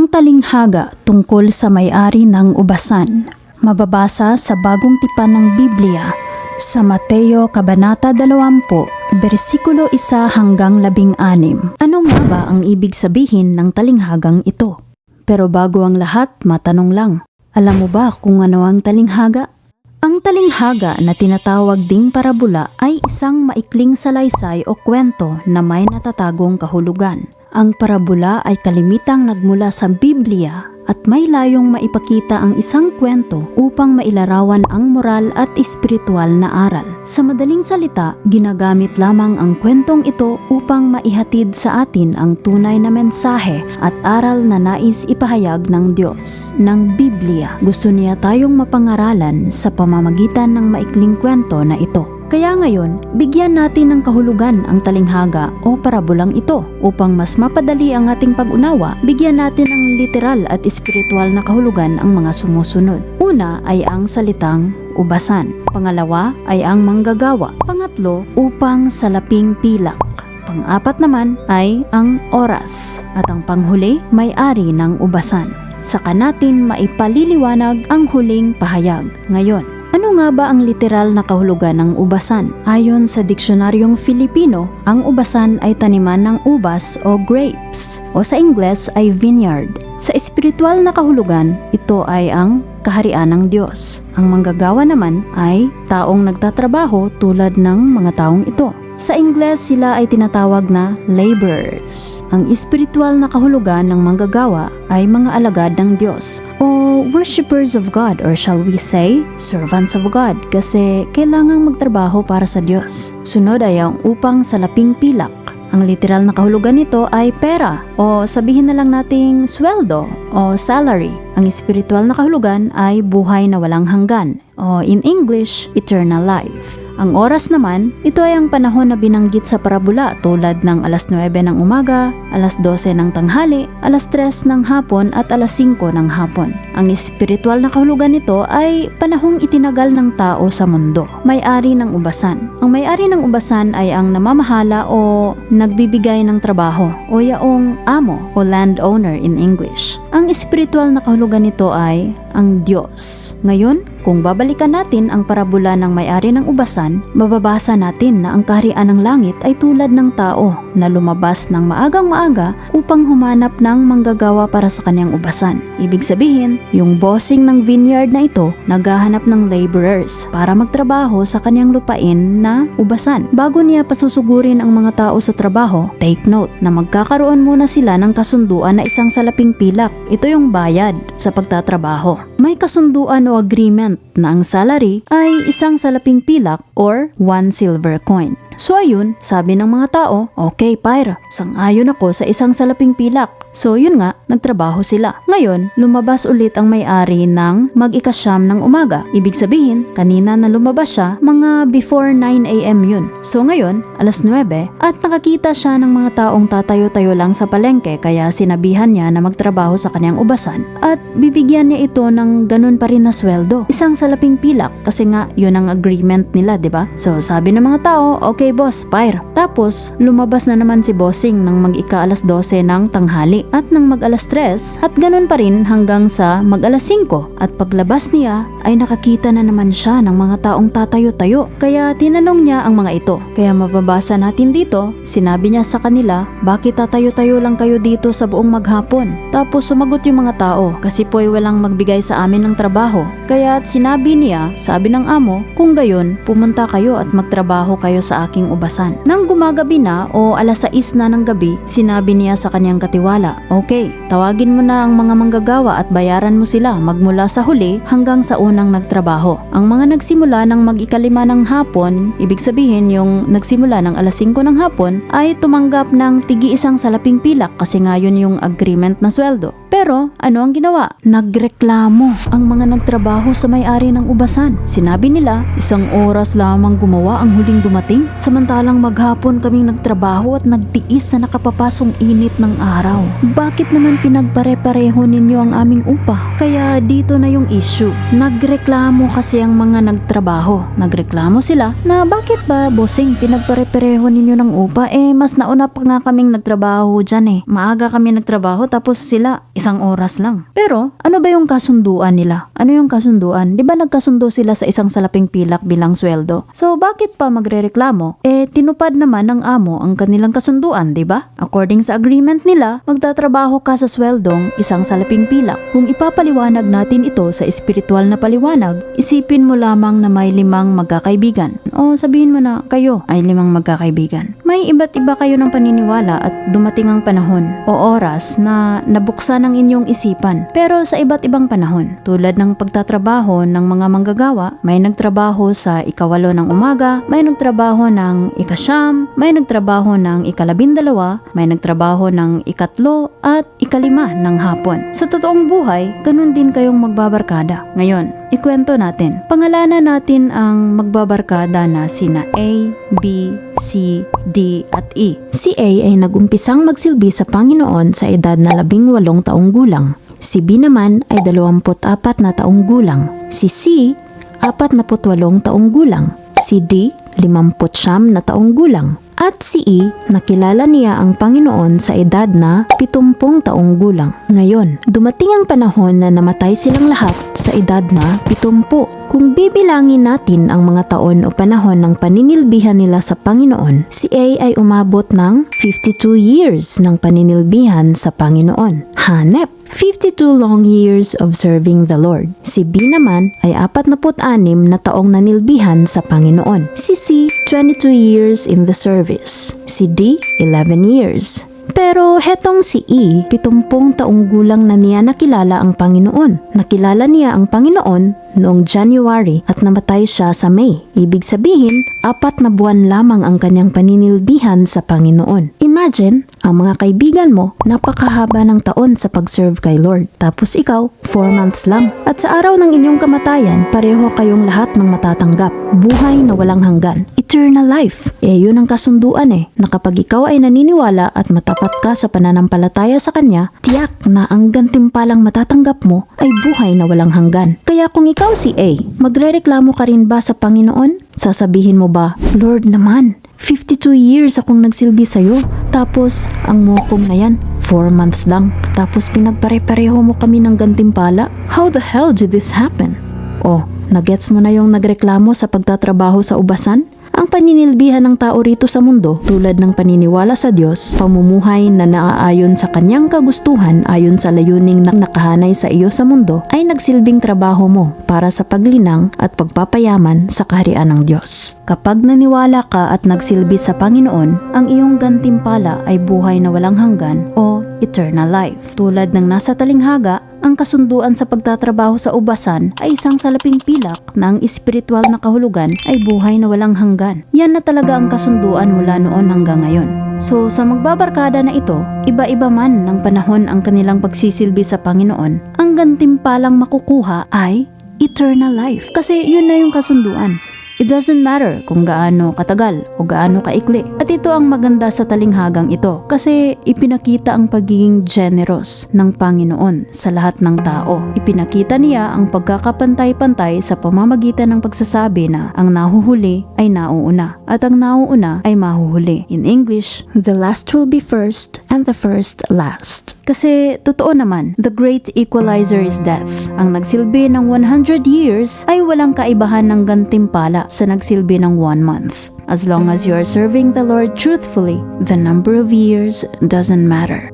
Ang talinghaga tungkol sa may-ari ng ubasan. Mababasa sa bagong tipan ng Biblia sa Mateo Kabanata 20, bersikulo 1 hanggang 16. Ano nga ba ang ibig sabihin ng talinghagang ito? Pero bago ang lahat, matanong lang. Alam mo ba kung ano ang talinghaga? Ang talinghaga na tinatawag ding parabula ay isang maikling salaysay o kwento na may natatagong kahulugan. Ang parabula ay kalimitang nagmula sa Biblia at may layong maipakita ang isang kwento upang mailarawan ang moral at espiritual na aral. Sa madaling salita, ginagamit lamang ang kwentong ito upang maihatid sa atin ang tunay na mensahe at aral na nais ipahayag ng Diyos. Ng Biblia, gusto niya tayong mapangaralan sa pamamagitan ng maikling kwento na ito. Kaya ngayon, bigyan natin ng kahulugan ang talinghaga o parabulang ito. Upang mas mapadali ang ating pag-unawa, bigyan natin ng literal at espiritual na kahulugan ang mga sumusunod. Una ay ang salitang ubasan. Pangalawa ay ang manggagawa. Pangatlo, upang salaping pilak. Pang-apat naman ay ang oras. At ang panghuli, may-ari ng ubasan. Saka natin maipaliliwanag ang huling pahayag. Ngayon, nga ba ang literal na kahulugan ng ubasan? Ayon sa diksionaryong Filipino, ang ubasan ay taniman ng ubas o grapes o sa Ingles ay vineyard. Sa espiritual na kahulugan, ito ay ang kaharian ng Diyos. Ang manggagawa naman ay taong nagtatrabaho tulad ng mga taong ito. Sa Ingles, sila ay tinatawag na laborers. Ang espiritual na kahulugan ng manggagawa ay mga alagad ng Diyos o worshippers of God or shall we say, servants of God kasi kailangang magtrabaho para sa Diyos. Sunod ay ang upang salaping pilak. Ang literal na kahulugan nito ay pera o sabihin na lang nating sweldo o salary. Ang espiritual na kahulugan ay buhay na walang hanggan o in English, eternal life. Ang oras naman, ito ay ang panahon na binanggit sa parabula tulad ng alas 9 ng umaga, alas 12 ng tanghali, alas 3 ng hapon at alas 5 ng hapon. Ang espiritual na kahulugan nito ay panahong itinagal ng tao sa mundo. May-ari ng ubasan. Ang may-ari ng ubasan ay ang namamahala o nagbibigay ng trabaho o yaong amo o landowner in English. Ang espiritual na kahulugan nito ay ang Diyos. Ngayon, kung babalikan natin ang parabula ng may-ari ng ubasan, mababasa natin na ang kaharian ng langit ay tulad ng tao na lumabas ng maagang maaga upang humanap ng manggagawa para sa kanyang ubasan. Ibig sabihin, yung bossing ng vineyard na ito naghahanap ng laborers para magtrabaho sa kanyang lupain na ubasan. Bago niya pasusugurin ang mga tao sa trabaho, take note na magkakaroon muna sila ng kasunduan na isang salaping pilak. Ito yung bayad sa pagtatrabaho. May kasunduan o agreement na ang salary ay isang salaping pilak or one silver coin. So ayun, sabi ng mga tao, okay Pyre, sang-ayon ako sa isang salaping pilak. So yun nga, nagtrabaho sila. Ngayon, lumabas ulit ang may-ari ng mag-ikasyam ng umaga. Ibig sabihin, kanina na lumabas siya, mga before 9am yun. So ngayon, alas 9 at nakakita siya ng mga taong tatayo-tayo lang sa palengke kaya sinabihan niya na magtrabaho sa kanyang ubasan at bibigyan niya ito ng ganun pa rin na sweldo. Isang salaping pilak kasi nga yun ang agreement nila, 'di ba? So sabi ng mga tao, okay boss, fire. Tapos lumabas na naman si bossing ng mag-ika alas 12 ng tanghali at nang mag alas 3 at ganun pa rin hanggang sa mag alas 5 at paglabas niya ay nakakita na naman siya ng mga taong tatayo-tayo kaya tinanong niya ang mga ito. Kaya mababasa natin dito, sinabi niya sa kanila, bakit tatayo-tayo lang kayo dito sa buong maghapon? Tapos sumagot yung mga tao kasi po ay walang magbigay sa amin ng trabaho. Kaya sinabi niya, sabi ng amo, kung gayon, pumunta kayo at magtrabaho kayo sa aking ubasan. Nang gumagabi na o alas 6 na ng gabi, sinabi niya sa kanyang katiwala, Okay, tawagin mo na ang mga manggagawa at bayaran mo sila magmula sa huli hanggang sa unang nagtrabaho. Ang mga nagsimula ng mag-ikalima ng hapon, ibig sabihin yung nagsimula ng alas 5 ng hapon, ay tumanggap ng tigi isang salaping pilak kasi nga yun yung agreement na sweldo. Pero ano ang ginawa? Nagreklamo ang mga nagtrabaho sa may-ari ng ubasan. Sinabi nila, isang oras lamang gumawa ang huling dumating, samantalang maghapon kaming nagtrabaho at nagtiis sa nakapapasong init ng araw. Bakit naman pinagpare-pareho pareho ninyo ang aming upa. Kaya dito na yung issue. Nagreklamo kasi ang mga nagtrabaho. Nagreklamo sila na bakit ba bossing pinagpare-pareho ninyo ng upa eh mas nauna pa nga kaming nagtrabaho dyan eh. Maaga kami nagtrabaho tapos sila isang oras lang. Pero ano ba yung kasunduan nila? Ano yung kasunduan? Di ba nagkasundo sila sa isang salaping pilak bilang sweldo? So bakit pa magrereklamo? Eh tinupad naman ng amo ang kanilang kasunduan, di ba? According sa agreement nila, magtatrabaho ka sa sweldong isang salaping pilak. Kung ipapaliwanag natin ito sa espiritual na paliwanag, isipin mo lamang na may limang magkakaibigan. O sabihin mo na kayo ay limang magkakaibigan. May iba't iba kayo ng paniniwala at dumating ang panahon o oras na nabuksan ang inyong isipan. Pero sa iba't ibang panahon, tulad ng pagtatrabaho ng mga manggagawa, may nagtrabaho sa ikawalo ng umaga, may nagtrabaho ng ikasyam, may nagtrabaho ng ikalabindalawa, may nagtrabaho ng ikatlo at ikalima ng hapon. Sa totoong buhay, ganun din kayong magbabarkada. Ngayon, ikwento natin. Pangalanan natin ang magbabarkada na sina A, B, C, D at E. Si A ay nagumpisang magsilbi sa Panginoon sa edad na labing walong taong gulang. Si B naman ay 24 na taong gulang. Si C, 48 taong gulang. Si D, 59 na taong gulang. At si E, nakilala niya ang Panginoon sa edad na 70 taong gulang. Ngayon, dumating ang panahon na namatay silang lahat sa edad na 70. Kung bibilangin natin ang mga taon o panahon ng paninilbihan nila sa Panginoon, si A ay umabot ng 52 years ng paninilbihan sa Panginoon. Hanep, 52 long years of serving the Lord. Si B naman ay 46 na taong nanilbihan sa Panginoon. Si C, 22 years in the service. Si D, 11 years. Pero hetong si E, 70 taong gulang na niya nakilala ang Panginoon. Nakilala niya ang Panginoon noong January at namatay siya sa May. Ibig sabihin, apat na buwan lamang ang kanyang paninilbihan sa Panginoon. Imagine, ang mga kaibigan mo, napakahaba ng taon sa pag-serve kay Lord. Tapos ikaw, 4 months lang. At sa araw ng inyong kamatayan, pareho kayong lahat ng matatanggap. Buhay na walang hanggan. Eternal life. Eh yun ang kasunduan eh, na kapag ikaw ay naniniwala at matapat ka sa pananampalataya sa Kanya, tiyak na ang gantimpalang matatanggap mo ay buhay na walang hanggan. Kaya kung ikaw si A, magrereklamo ka rin ba sa Panginoon? Sasabihin mo ba, Lord naman, 52 years akong nagsilbi sa'yo. Tapos, ang mokong na yan, 4 months lang. Tapos pinagpare-pareho mo kami ng gantimpala. How the hell did this happen? Oh, nagets mo na yung nagreklamo sa pagtatrabaho sa ubasan? Ang paninilbihan ng tao rito sa mundo, tulad ng paniniwala sa Diyos, pamumuhay na naaayon sa kanyang kagustuhan ayon sa layuning na nakahanay sa iyo sa mundo, ay nagsilbing trabaho mo para sa paglinang at pagpapayaman sa kaharian ng Diyos. Kapag naniwala ka at nagsilbi sa Panginoon, ang iyong gantimpala ay buhay na walang hanggan o eternal life. Tulad ng nasa talinghaga, ang kasunduan sa pagtatrabaho sa ubasan ay isang salaping pilak na ang espiritual na kahulugan ay buhay na walang hanggan. Yan na talaga ang kasunduan mula noon hanggang ngayon. So sa magbabarkada na ito, iba-iba man ng panahon ang kanilang pagsisilbi sa Panginoon, ang gantimpalang makukuha ay eternal life. Kasi yun na yung kasunduan. It doesn't matter kung gaano katagal o gaano kaikli. At ito ang maganda sa talinghagang ito kasi ipinakita ang pagiging generous ng Panginoon sa lahat ng tao. Ipinakita niya ang pagkakapantay-pantay sa pamamagitan ng pagsasabi na ang nahuhuli ay nauuna at ang nauuna ay mahuhuli. In English, the last will be first and the first last. Kasi totoo naman, the great equalizer is death. Ang nagsilbi ng 100 years ay walang kaibahan ng gantimpala sa nagsilbi ng 1 month. As long as you are serving the Lord truthfully, the number of years doesn't matter.